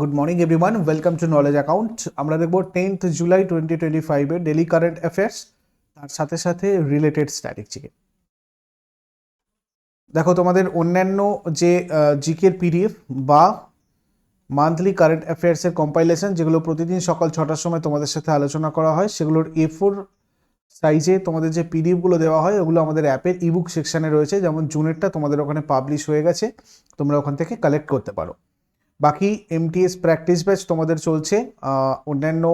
Good morning everyone welcome to knowledge account আমরা দেখব tenth July twenty twenty ফাইভের daily current affairs তার সাথে সাথে রিলেটেড স্ট্র্যাটেজিকে দেখো, তোমাদের অন্যান্য যে জিকের পিডিএফ বা মান্থলি কারেন্ট অ্যাফেয়ার্সের কম্পাইলেশন যেগুলো প্রতিদিন সকাল ছটার সময় তোমাদের সাথে আলোচনা করা হয়, সেগুলোর এ ফোর সাইজে তোমাদের যে পিডিএফগুলো দেওয়া হয়, ওগুলো আমাদের অ্যাপের ইবুক সেকশানে রয়েছে। যেমন জুনেরটা তোমাদের ওখানে পাবলিশ হয়ে গেছে, তোমরা ওখান থেকে কালেক্ট করতে পারো। বাকি এমটিএস প্র্যাকটিস ব্যাচ তোমাদের চলছে অন্যান্য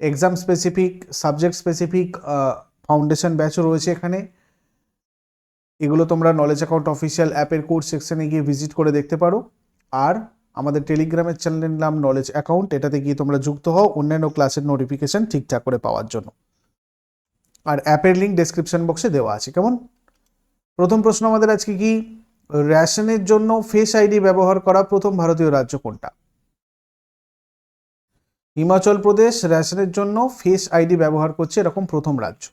exam specific subject specific foundation ব্যাচও রয়েছে এখানে। এগুলো তোমরা নলেজ অ্যাকাউন্ট অফিসিয়াল অ্যাপের কোর্স সেকশনে গিয়ে ভিজিট করে দেখতে পারো। আর আমাদের টেলিগ্রামের চ্যানেলের নাম নলেজ অ্যাকাউন্ট এটাতে গিয়ে তোমরা যুক্ত হও অন্যান্য ক্লাসের নোটিফিকেশন ঠিকঠাক করে পাওয়ার জন্য। আর অ্যাপের লিঙ্ক ডেসক্রিপশন বক্সে দেওয়া আছে, কেমন? প্রথম প্রশ্ন আমাদের আজকে কি? রেশনের জন্য ফেস আইডি ব্যবহার করা প্রথম ভারতীয় রাজ্য কোনটা? হিমাচল প্রদেশ রেশনের জন্য ফেস আইডি ব্যবহার করছে এরকম প্রথম রাজ্য।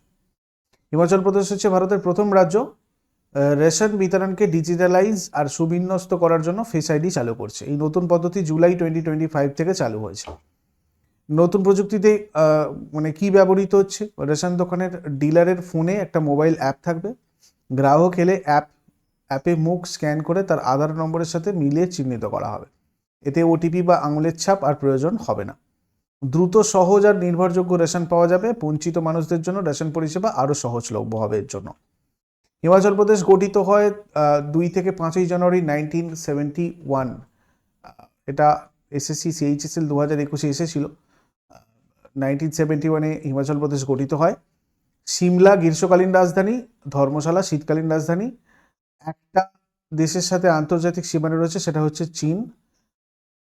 হিমাচল প্রদেশ হচ্ছে ভারতের প্রথম রাজ্য। রেশন বিতরণকে ডিজিটালাইজ আর সুবিন্যস্ত করার জন্য ফেস আইডি চালু করছে। এই নতুন পদ্ধতি জুলাই টোয়েন্টি টোয়েন্টি ফাইভ থেকে চালু হয়েছে। নতুন প্রযুক্তিতে মানে কি ব্যবহৃত হচ্ছে? রেশন দোকানের ডিলারের ফোনে একটা মোবাইল অ্যাপ থাকবে। গ্রাহক এলে অ্যাপ অ্যাপে মুখ স্ক্যান করে তার আধার নম্বরের সাথে মিলিয়ে চিহ্নিত করা হবে। এতে ওটিপি বা আঙুলের ছাপ আর প্রয়োজন হবে না। দ্রুত, সহজ আর নির্ভরযোগ্য রেশন পাওয়া যাবে। বঞ্চিত মানুষদের জন্য রেশন পরিষেবা আরও সহজলভ্য হবে এর জন্য। হিমাচল প্রদেশ গঠিত হয় দুই থেকে পাঁচই জানুয়ারি নাইনটিন সেভেন্টি ওয়ান এটা এসএসসি সিএইচএসএল দু হাজার একুশে এসেছিল। নাইনটিন সেভেন্টি ওয়ানে হিমাচল প্রদেশ গঠিত হয়। সিমলা গ্রীষ্মকালীন রাজধানী, ধর্মশালা, শীতকালীন রাজধানী একটা দেশের সাথে আন্তর্জাতিক সীমানা রয়েছে, সেটা হচ্ছে চীন।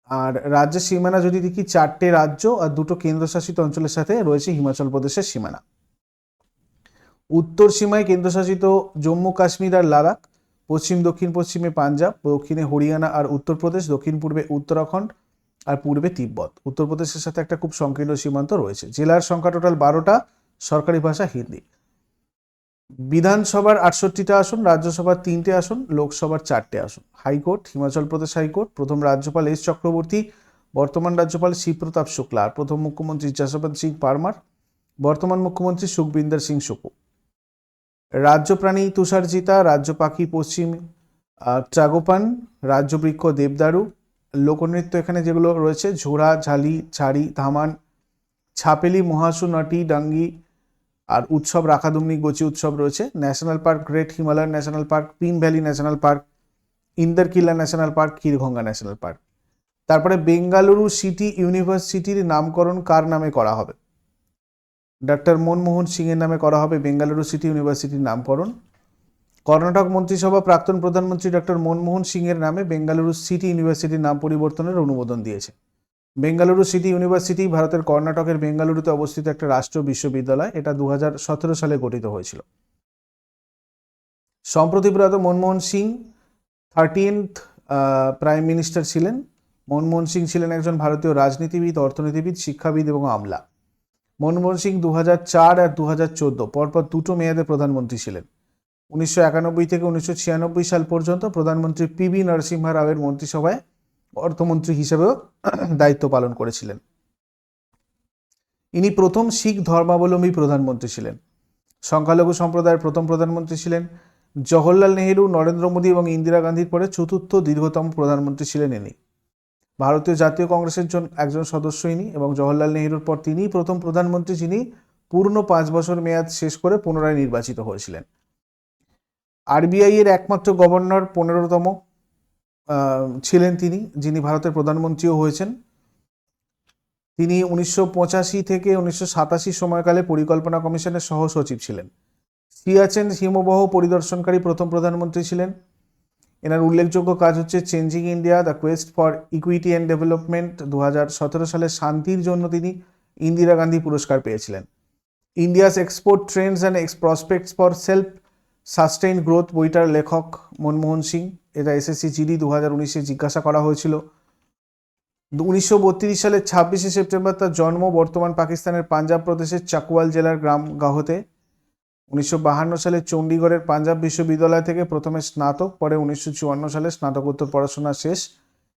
আর রাজ্যের সীমানা যদি দেখি, চারটে রাজ্য আর দুটো কেন্দ্রশাসিত অঞ্চলের সাথে রয়েছে হিমাচল প্রদেশের সীমানা। উত্তর সীমায় কেন্দ্রশাসিত জম্মু, কাশ্মীর আর লাদাখ, পশ্চিম, দক্ষিণ পশ্চিমে পাঞ্জাব, দক্ষিণে হরিয়ানা আর উত্তরপ্রদেশ দক্ষিণ পূর্বে উত্তরাখণ্ড আর পূর্বে তিব্বত। উত্তরপ্রদেশের সাথে একটা খুব সংকীর্ণ সীমান্ত রয়েছে। জেলার সংখ্যা টোটাল বারোটা, সরকারি ভাষা হিন্দি। বিধানসভার আটষট্টিটা আসন, রাজ্যসভার তিনটে আসন, লোকসভার চারটে আসন। হাইকোর্ট, হিমাচল প্রদেশ হাইকোর্ট, প্রথম রাজ্যপাল এস চক্রবর্তী, বর্তমান রাজ্যপাল শিবপ্রতাপ শুক্লা আর প্রথম মুখ্যমন্ত্রী যশবন্ত সিং পারমার, বর্তমান মুখ্যমন্ত্রী সুখবিন্দর সিং সুকু রাজ্য প্রাণী তুষারজিতা, রাজ্য পাখি পশ্চিম ট্রাগোপান রাজ্য বৃক্ষ দেবদারু, লোকনৃত্য এখানে যেগুলো রয়েছে, ঝোড়া, ঝালি, ছাড়ি, ধামান, ছাপেলি, মহাসু, নটি, ডাঙ্গি আর উৎসব রাখাদুমনি গোচি উৎসব রয়েছে। National park, great Himalayan national park Pin valley national park Inderkilla national park, Khirganga national park. তারপরে বেঙ্গালুরু সিটি ইউনিভার্সিটির নামকরণ কার নামে করা হবে? ডক্টর মনমোহন সিং এর নামে করা হবে বেঙ্গালুরু সিটি ইউনিভার্সিটির নামকরণ। কর্ণাটক মন্ত্রিসভা প্রাক্তন প্রধানমন্ত্রী ডক্টর মনমোহন সিং এর নামে বেঙ্গালুরু সিটি ইউনিভার্সিটির নাম পরিবর্তনের অনুমোদন দিয়েছে। বেঙ্গালুরু সিটি ইউনিভার্সিটি ভারতের কর্ণাটকের বেঙ্গালুরুতে অবস্থিত একটা রাষ্ট্রীয় বিশ্ববিদ্যালয়, এটা দু হাজার সতেরো সালে গঠিত হয়েছিল। সম্প্রতি প্রয়াত Manmohan Singh thirteenth prime minister ছিলেন। মনমোহন সিং ছিলেন একজন ভারতীয় রাজনীতিবিদ, অর্থনীতিবিদ, শিক্ষাবিদ এবং আমলা। মনমোহন সিং দু আর দু হাজার চোদ্দ, পরপর দুটো মেয়াদে প্রধানমন্ত্রী ছিলেন। উনিশশো একানব্বই থেকে উনিশশো ছিয়ানব্বই সাল পর্যন্ত প্রধানমন্ত্রী পি বি নরসিংহা রাওয়ের মন্ত্রিসভায় অর্থমন্ত্রী হিসেবেও দায়িত্ব পালন করেছিলেন। ইনি প্রথম শিখ ধর্মাবলম্বী প্রধানমন্ত্রী ছিলেন। সংখ্যালঘু সম্প্রদায়ের প্রথম প্রধানমন্ত্রী ছিলেন। জওহরলাল নেহেরু, নরেন্দ্র মোদী এবং ইন্দিরা গান্ধীর পরে চতুর্থ দীর্ঘতম প্রধানমন্ত্রী ছিলেন ইনি। ভারতীয় জাতীয় কংগ্রেসের জন একজন সদস্য ইনি এবং জওহরলাল নেহেরুর পর তিনিই প্রথম প্রধানমন্ত্রী যিনি পূর্ণ পাঁচ বছর মেয়াদ শেষ করে পুনরায় নির্বাচিত হয়েছিলেন। আরবিআই এর একমাত্র গভর্নর পনেরোতম ছিলেন তিনি, যিনি ভারতের প্রধানমন্ত্রীও হয়েছেন। তিনি উনিশশো পঁচাশি থেকে উনিশশো সাতাশি সময়কালে পরিকল্পনা কমিশনের সহ সচিব ছিলেন সিয়াচেন হিমবাহ পরিদর্শনকারী প্রথম প্রধানমন্ত্রী ছিলেন। এনার উল্লেখযোগ্য কাজ হচ্ছে changing India the quest for equity and development দু হাজার সতেরো সালে শান্তির জন্য তিনি ইন্দিরা গান্ধী পুরস্কার পেয়েছিলেন। India's export trends and prospects for self sustain growth বইটার লেখক মনমোহন সিং। এটা এসএসসি জিডি দু হাজার উনিশে জিজ্ঞাসা করা হয়েছিল। উনিশশো বত্রিশ সালের ছাব্বিশে সেপ্টেম্বর তার জন্ম বর্তমান পাকিস্তানের পাঞ্জাব প্রদেশের চাকুয়াল জেলার গ্রাম গাহতে। উনিশশো বাহান্ন সালে চণ্ডীগড়ের পাঞ্জাব বিশ্ববিদ্যালয় থেকে প্রথমে স্নাতক, পরে উনিশশো চুয়ান্ন সালে স্নাতকোত্তর পড়াশোনা শেষ।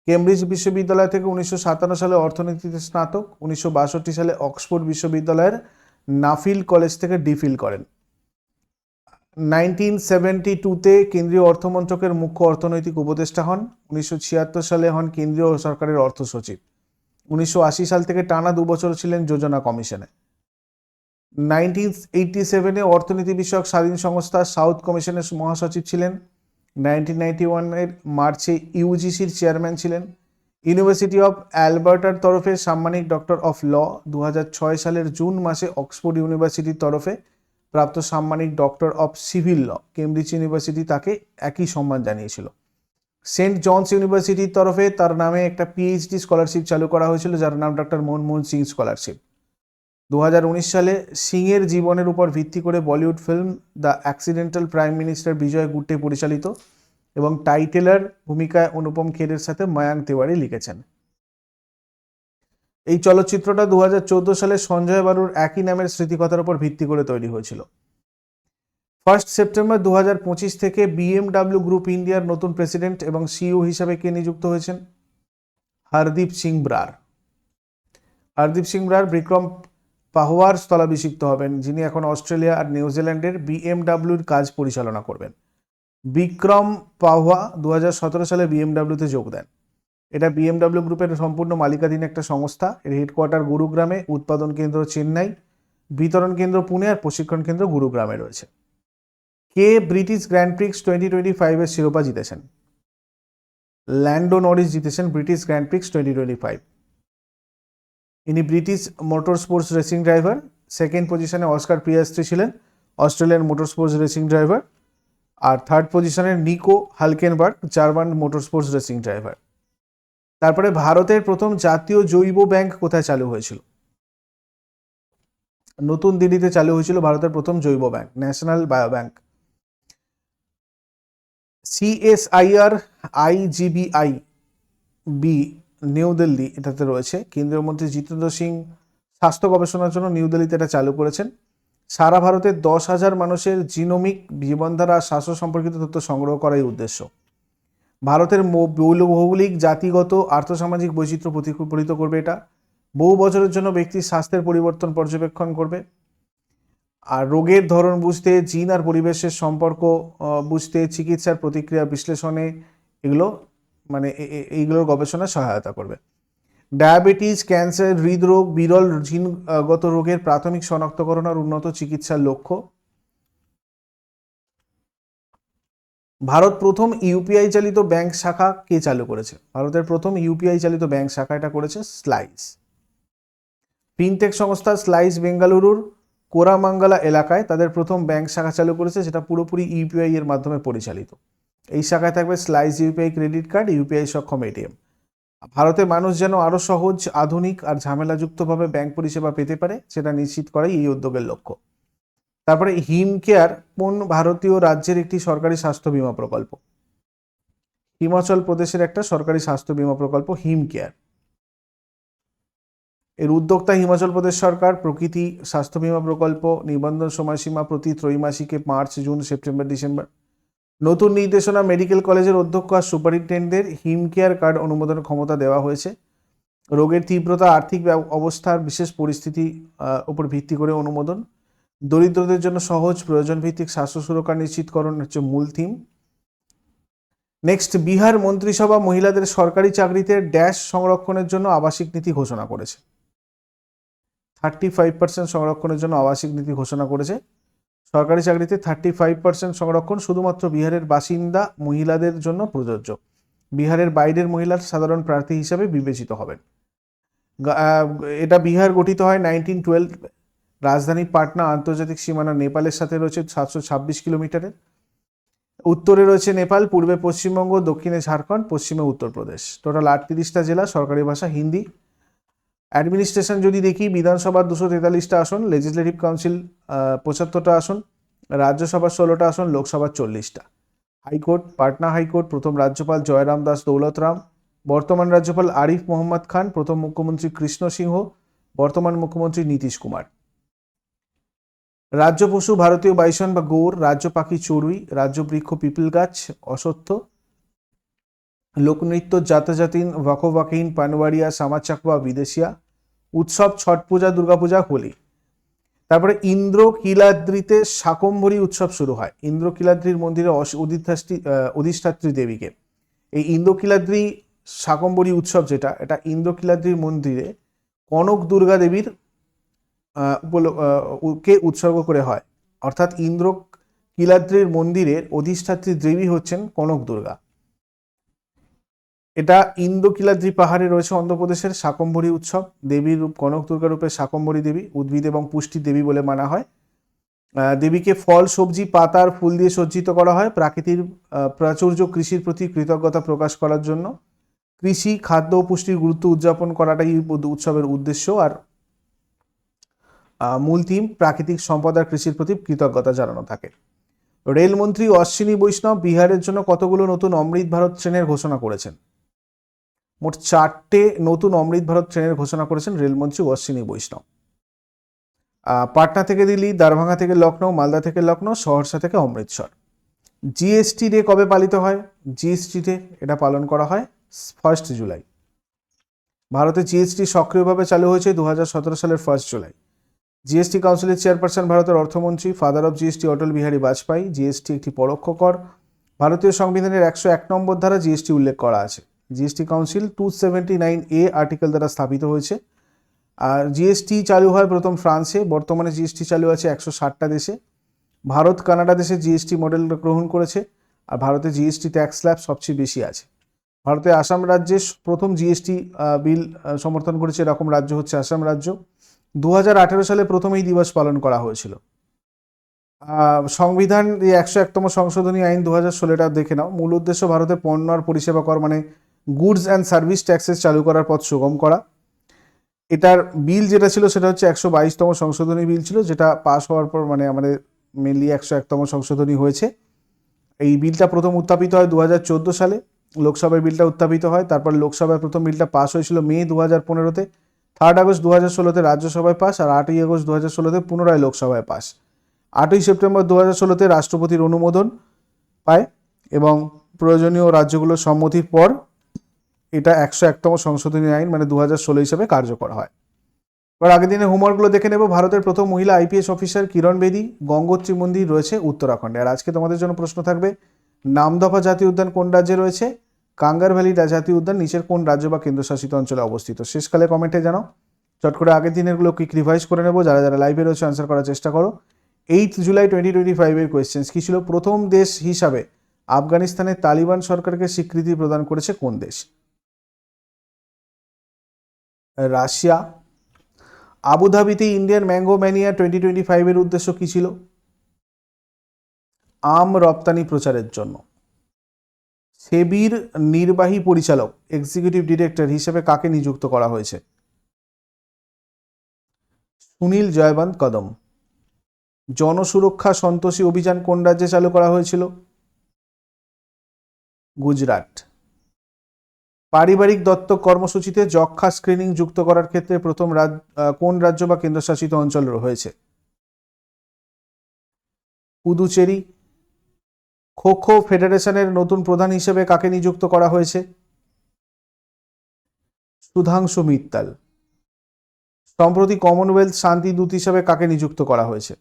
কেমব্রিজ বিশ্ববিদ্যালয় থেকে উনিশশো সাতান্ন সালে অর্থনীতিতে স্নাতক, উনিশশো বাষট্টি সালে অক্সফোর্ড বিশ্ববিদ্যালয়ের নাফিল কলেজ থেকে ডিফিল করেন। নাইনটিন সেভেন্টি টুতে কেন্দ্রীয় অর্থমন্ত্রকের মুখ্য অর্থনৈতিক উপদেষ্টা হন। উনিশশো ছিয়াত্তর সালে হন কেন্দ্রীয় সরকারের অর্থ সচিব। উনিশশো আশি সাল থেকে টানা দুবছর ছিলেন যোজনা কমিশনে। নাইনটিন এইটটি সেভেনে অর্থনীতি বিষয়ক স্বাধীন সংস্থা সাউথ কমিশনের মহাসচিব ছিলেন। নাইনটিন নাইনটি ওয়ানের মার্চে ইউজিসির চেয়ারম্যান ছিলেন। ইউনিভার্সিটি অফ অ্যালবার্টার তরফে সাম্মানিক ডক্টর অফ ল দু হাজার ছয় সালের জুন মাসে অক্সফোর্ড ইউনিভার্সিটির তরফে প্রাপ্ত সাম্মানিক doctor of civil law, Cambridge university তাকে একই সম্মান জানিয়েছিল। সেন্ট জনস ইউনিভার্সিটির তরফে তার নামে একটা পিএইচডি স্কলারশিপ চালু করা হয়েছিল, যার নাম ডক্টর মনমোহন সিং স্কলারশিপ দু হাজার উনিশ সালে সিংয়ের জীবনের উপর ভিত্তি করে Bollywood film the accidental prime minister Vijay Gutte পরিচালিত এবং টাইটেলার ভূমিকায় অনুপম খেরের সাথে ময়াঙ্ক তিওয়ারি লিখেছেন। এই চলচ্চিত্রটা দু হাজার চৌদ্দ সালে সঞ্জয় বারুর একই নামের স্মৃতিকথার উপর ভিত্তি করে তৈরি হয়েছিল। ফার্স্ট সেপ্টেম্বর দু হাজার পঁচিশ থেকে বিএমডাব্লিউ গ্রুপ ইন্ডিয়ার নতুন প্রেসিডেন্ট এবং সিইও হিসাবে কে নিযুক্ত হয়েছেন? হরদীপ সিং ব্রার। হরদীপ সিং ব্রার বিক্রম পাহওয়ার স্থলাভিষিক্ত হবেন, যিনি এখন অস্ট্রেলিয়া আর নিউজিল্যান্ডের বিএমডাব্লিউর কাজ পরিচালনা করবেন। বিক্রম পাহওয়া দু হাজার সতেরো সালে বিএমডাব্লিউতে যোগ দেন। এটা বিএমডাব্লিউ গ্রুপের সম্পূর্ণ মালিকাধীন একটা সংস্থা। এর হেডকোয়ার্টার গুরুগ্রামে, উৎপাদন কেন্দ্র চেন্নাই, বিতরণ কেন্দ্র পুনে আর প্রশিক্ষণ কেন্দ্র গুরুগ্রামে রয়েছে। কে British grand prix twenty twenty ফাইভের শিরোপা জিতেছেন? ল্যান্ডো নরিস জিতেছেন British grand prix twenty twenty five ইনি British motor sports racing driver. Second পজিশনে অস্কার প্রিয়াস্ত্রী ছিলেন, Australian motor sports racing driver. আর থার্ড পজিশনে Nico Hulkenberg, German motor sports racing driver. তারপরে ভারতের প্রথম জাতীয় জৈব ব্যাংক কোথায় চালু হয়েছিল? নতুন দিল্লিতে চালু হয়েছিল ভারতের প্রথম জৈব bank, national bio bank CSIR, IGIB, B, new Delhi এটাতে রয়েছে। কেন্দ্রীয় মন্ত্রী জিতেন্দ্র সিং স্বাস্থ্য গবেষণার জন্য নিউ দিল্লিতে এটা চালু করেছেন। সারা ভারতে দশ হাজার মানুষের জিনোমিক জীবনধারা স্বাস্থ্য সম্পর্কিত তথ্য সংগ্রহ করাই উদ্দেশ্য। ভারতের ভৌগোলিক জাতিগত, আর্থসামাজিক বৈচিত্র্য প্রতিফলিত করবে এটা। বহু বছরের জন্য ব্যক্তির স্বাস্থ্যের পরিবর্তন পর্যবেক্ষণ করবে। আর রোগের ধরন বুঝতে, জিন আর পরিবেশের সম্পর্ক বুঝতে, চিকিৎসার প্রতিক্রিয়া বিশ্লেষণে এগুলো মানে এইগুলোর গবেষণায় সহায়তা করবে। ডায়াবেটিস, ক্যান্সার, হৃদরোগ, বিরল জিনগত রোগের প্রাথমিক শনাক্তকরণ আর উন্নত চিকিৎসার লক্ষ্য। ভারত প্রথম ইউপিআই চালিত ব্যাংক শাখা কে চালু করেছে? ভারতের প্রথম ইউপিআই চালিত ব্যাংক শাখা এটা করেছে স্লাইস ফিনটেক সংস্থা স্লাইস বেঙ্গালুরুর কোরামাঙ্গালা এলাকায় তাদের প্রথম ব্যাংক শাখা চালু করেছে সেটা পুরোপুরি ইউপিআই এর মাধ্যমে পরিচালিত। এই শাখায় থাকবে slice UPI credit card, UPI সক্ষম এটিএম। ভারতের মানুষ যেন আরও সহজ, আধুনিক আর ঝামেলাযুক্তভাবে ব্যাংক পরিষেবা পেতে পারে, সেটা নিশ্চিত করাই এই উদ্যোগের লক্ষ্য। তারপরে হিম কেয়ার কোন ভারতীয় রাজ্যের একটি সরকারি স্বাস্থ্য বিমা প্রকল্প? হিমাচল প্রদেশের একটা সরকারি স্বাস্থ্য বিমা প্রকল্প, হিম কেয়ার। এর উদ্যোক্তা হিমাচল প্রদেশ সরকার, প্রকৃতি স্বাস্থ্য বিমা প্রকল্প, নিবন্ধন সময়সীমা প্রতি ত্রৈমাসিকে মার্চ, জুন, সেপ্টেম্বর, ডিসেম্বর। নতুন নির্দেশনা মেডিকেল কলেজের অধ্যক্ষ আর সুপারিনটেন্ডেন্টের হিম কেয়ার কার্ড অনুমোদন ক্ষমতা দেওয়া হয়েছে। রোগের তীব্রতা, আর্থিক অবস্থার বিশেষ পরিস্থিতি উপর ভিত্তি করে অনুমোদন। দরিদ্রদের জন্য সহজ প্রয়োজন ভিত্তিক স্বাস্থ্য সুরক্ষা নিশ্চিতকরণ হচ্ছে মূল থিম নেক্সট বিহার মন্ত্রিসভা মহিলাদের সরকারি চাকরিতে ড্যাশ সংরক্ষণের জন্য আবাসিক নীতি ঘোষণা করেছে। থার্টি ফাইভ পার্সেন্ট সংরক্ষণের জন্য আবাসিক নীতি ঘোষণা করেছে। সরকারি চাকরিতে থার্টি ফাইভ পার্সেন্ট সংরক্ষণ শুধুমাত্র বিহারের বাসিন্দা মহিলাদের জন্য প্রযোজ্য। বিহারের বাইরের মহিলার সাধারণ প্রার্থী হিসাবে বিবেচিত হবেন। এটা বিহার গঠিত হয় নাইনটিন টুয়েলভ রাজধানী পাটনা আন্তর্জাতিক সীমানা নেপালের সাথে রয়েছে সাতশো ছাব্বিশ কিলোমিটারের। উত্তরে রয়েছে নেপাল, পূর্বে পশ্চিমবঙ্গ, দক্ষিণে ঝাড়খণ্ড, পশ্চিমে উত্তরপ্রদেশ। টোটাল আটত্রিশটা জেলা, সরকারি ভাষা, হিন্দি। অ্যাডমিনিস্ট্রেশন যদি দেখি, বিধানসভার দুশো তেতাল্লিশটা আসন লেজিসলেটিভ কাউন্সিল পঁচাত্তরটা আসন, রাজ্যসভার ষোলোটা আসন, লোকসভার চল্লিশটা। হাইকোর্ট পাটনা হাইকোর্ট প্রথম রাজ্যপাল জয়রাম দাস দৌলতরাম বর্তমান রাজ্যপাল আরিফ মোহাম্মদ খান, প্রথম মুখ্যমন্ত্রী কৃষ্ণ সিংহ। বর্তমান মুখ্যমন্ত্রী নীতিশ কুমার। রাজ্য পশু, ভারতীয় বাইসন বা গৌর, রাজ্য পাখি চড়ুই, রাজ্য বৃক্ষ পিপল গাছ, অসত্য। লোকনৃত্য জাতজাতিন ওয়াকোবাকিন পানওয়ারিয়া, সামাচাকুয়া, বিদেশিয়া, উৎসব, ছট পূজা দুর্গাপূজা হোলি। তারপরে ইন্দ্র কিলাদ্রিতে শাকম্ভরী উৎসব শুরু হয়। ইন্দ্র কিলাদ্রির মন্দিরে অধিষ্ঠাত্রী অধিষ্ঠাত্রী দেবীকে। এই ইন্দ্র কিলাদ্রি উৎসব যেটা, এটা ইন্দ্র কিলাদ্রির মন্দিরে কনক দুর্গা দেবীর কে উৎসর্গ করে হয়? অর্থাৎ ইন্দ্র কিলাদ্রির মন্দিরের অধিষ্ঠাত্রী দেবী হচ্ছেন কনক দুর্গা। এটা ইন্দোকিলাদ্রি পাহাড়ে রয়েছে অন্ধ্রপ্রদেশের শাকম্ভরী উৎসব। দেবীর রূপ কনক দুর্গা রূপে শাকম্ভরী দেবী, উদ্ভিদ এবং পুষ্টি দেবী বলে মানা হয়। দেবীকে ফল, সবজি, পাতার ফুল দিয়ে সজ্জিত করা হয় প্রাকৃতির প্রাচুর্য কৃষির প্রতি কৃতজ্ঞতা প্রকাশ করার জন্য। কৃষি, খাদ্য ও পুষ্টির গুরুত্ব উদযাপন করাটাই উৎসবের উদ্দেশ্য। আর মূল থিম প্রাকৃতিক সম্পদ আর কৃষির প্রতি কৃতজ্ঞতা জানানো থাকে। রেলমন্ত্রী অশ্বিনী বৈষ্ণব বিহারের জন্য কতগুলো নতুন অমৃত ভারত ট্রেনের ঘোষণা করেছেন? মোট চারটে নতুন অমৃত ভারত ট্রেনের ঘোষণা করেছেন রেলমন্ত্রী অশ্বিনী বৈষ্ণব। পাটনা থেকে দিল্লি, দারভাঙ্গা থেকে লখনৌ মালদা থেকে লখনৌ সহরসা থেকে অমৃতসর। জিএসটি ডে কবে পালিত হয়? জিএসটি ডে এটা পালন করা হয় ফার্স্ট জুলাই ভারতে জিএসটি সক্রিয়ভাবে চালু হয়েছে দু হাজার সতেরো সালের ফার্স্ট জুলাই জিএসটি কাউন্সিলের চেয়ারপারসন ভারতের অর্থমন্ত্রী father of GST Atal Bihari Vajpayee GST একটি পরোক্ষ কর ভারতীয় সংবিধানের একশো এক নম্বর ধারা জিএসটি উল্লেখ করা আছে GST council two seventy nine A article দ্বারা স্থাপিত হয়েছে আর জিএসটি চালু হয় প্রথম ফ্রান্সে বর্তমানে জিএসটি চালু আছে একশো ষাটটা দেশে ভারত কানাডা দেশে জিএসটি মডেল গ্রহণ করেছে আর ভারতে জিএসটি ট্যাক্স স্ল্যাব সবচেয়ে বেশি আছে ভারতে আসাম রাজ্যে প্রথম জিএসটি বিল সমর্থন করেছে এরকম রাজ্য হচ্ছে আসাম রাজ্য দু হাজার আঠেরো সালে প্রথম এই দিবস পালন করা হয়েছিল। সংবিধান এই একশো একতম সংশোধনী আইন দু হাজার ষোলোটা দেখে নাও। মূল উদ্দেশ্য ভারতে পণ্য আর পরিষেবা কর মানে গুডস অ্যান্ড সার্ভিস ট্যাক্সেস চালু করার পথ সুগম করা। এটার বিল যেটা ছিল সেটা হচ্ছে একশো বাইশতম সংশোধনী বিল ছিল, যেটা পাস হওয়ার পর মানে আমাদের মেনলি একশো একতম সংশোধনী হয়েছে। এই বিলটা প্রথম উত্থাপিত হয় দু হাজার চোদ্দ সালে। লোকসভায় বিলটা উত্থাপিত হয়, তারপর লোকসভায় প্রথম বিলটা পাস হয়েছিল মে দু হাজার পনেরোতে। থার্ড আগস্ট দু হাজার ষোলোতে রাজ্যসভায় পাস আর আটই আগস্ট দু হাজার ষোলোতে পুনরায় লোকসভায় পাস আটই সেপ্টেম্বর দু হাজার ষোলোতে রাষ্ট্রপতির অনুমোদন পায় এবং প্রয়োজনীয় রাজ্যগুলোর সম্মতির পর এটা একশো একতম সংশোধনী আইন মানে দু হাজার ষোলো হিসাবে কার্যকর হয়। এবার আগের দিনে হোমওয়ার্কগুলো দেখে নেব। ভারতের প্রথম মহিলা আইপিএস অফিসার কিরণ বেদি, গঙ্গোত্রী মন্দির রয়েছে উত্তরাখণ্ডে। আর আজকে তোমাদের জন্য প্রশ্ন থাকবে, নামদফা জাতীয় উদ্যান কোন রাজ্যে রয়েছে? কাঙ্গার ভ্যালি জাতীয় উদ্যান নিচের কোন রাজ্য বা কেন্দ্রশাসিত অঞ্চলে অবস্থিত? শেষকালে কমেন্টে জানাও। চট করে আগের দিনেরগুলো কুইক রিভাইজ করে নেব। যারা যারা লাইভে রয়েছে আনসার করার চেষ্টা করো। এইট জুলাই টোয়েন্টি টোয়েন্টি ফাইভের কোয়েশ্চেন্স কী ছিল প্রথম দেশ হিসাবে? আফগানিস্তানে তালিবান সরকারকে স্বীকৃতি প্রদান করেছে কোন দেশ? Russia. আবুধাবিতে Indian mango mania twenty twenty ফাইভের উদ্দেশ্য কী ছিল? আম রপ্তানি প্রচারের জন্য। সেবির নির্বাহী পরিচালক এক্সিকিউটিভ ডিরেক্টর হিসেবে কাকে নিযুক্ত করা হয়েছে? সুনীল জয়বন্ত কদম। জনসুরক্ষা সন্তোষী অভিযান কোন রাজ্যে চালু করা হয়েছিল? গুজরাট। পারিবারিক দত্তক কর্মসূচিতে যক্ষা স্ক্রিনিং যুক্ত করার ক্ষেত্রে প্রথম কোন রাজ্য বা কেন্দ্রশাসিত অঞ্চল রয়েছে? পুদুচেরি খো খো ফেডারেশনের নতুন প্রধান হিসেবে কাকে নিযুক্ত করা হয়েছে? সুধাংশু মিত্তাল। সম্প্রতি কমনওয়েলথ শান্তি দূত হিসেবে কাকে নিযুক্ত করা হয়েছে?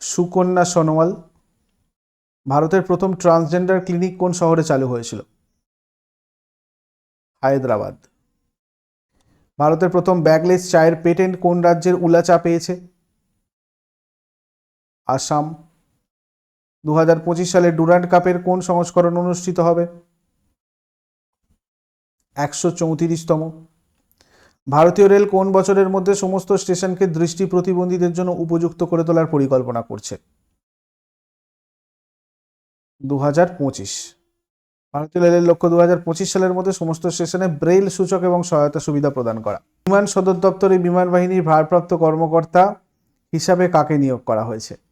সুকন্যা সোনোয়াল। ভারতের প্রথম ট্রান্সজেন্ডার ক্লিনিক কোন শহরে চালু হয়েছিল? হায়দ্রাবাদ। ভারতের প্রথম ব্যাগলেস চায়ের পেটেন্ট কোন রাজ্যের উলাচা পেয়েছে? আসাম। দু হাজার পঁচিশ সালে ডুরান্ড কাপের কোন সংস্করণ অনুষ্ঠিত হবে? একশো চৌত্রিশতম। ভারতীয় রেল কোন বছরের মধ্যে সমস্ত স্টেশনকে দৃষ্টি প্রতিবন্ধীদের জন্য উপযুক্ত করে তোলার পরিকল্পনা করছে? দু হাজার পঁচিশ। ভারতীয় রেলের লক্ষ্য দু হাজার পঁচিশ সালের মধ্যে সমস্ত স্টেশনে ব্রেইল সূচক এবং সহায়তা সুবিধা প্রদান করা। বিমান সদর দপ্তরে বিমান বাহিনীর ভারপ্রাপ্ত কর্মকর্তা হিসাবে কাকে নিয়োগ করা হয়েছে?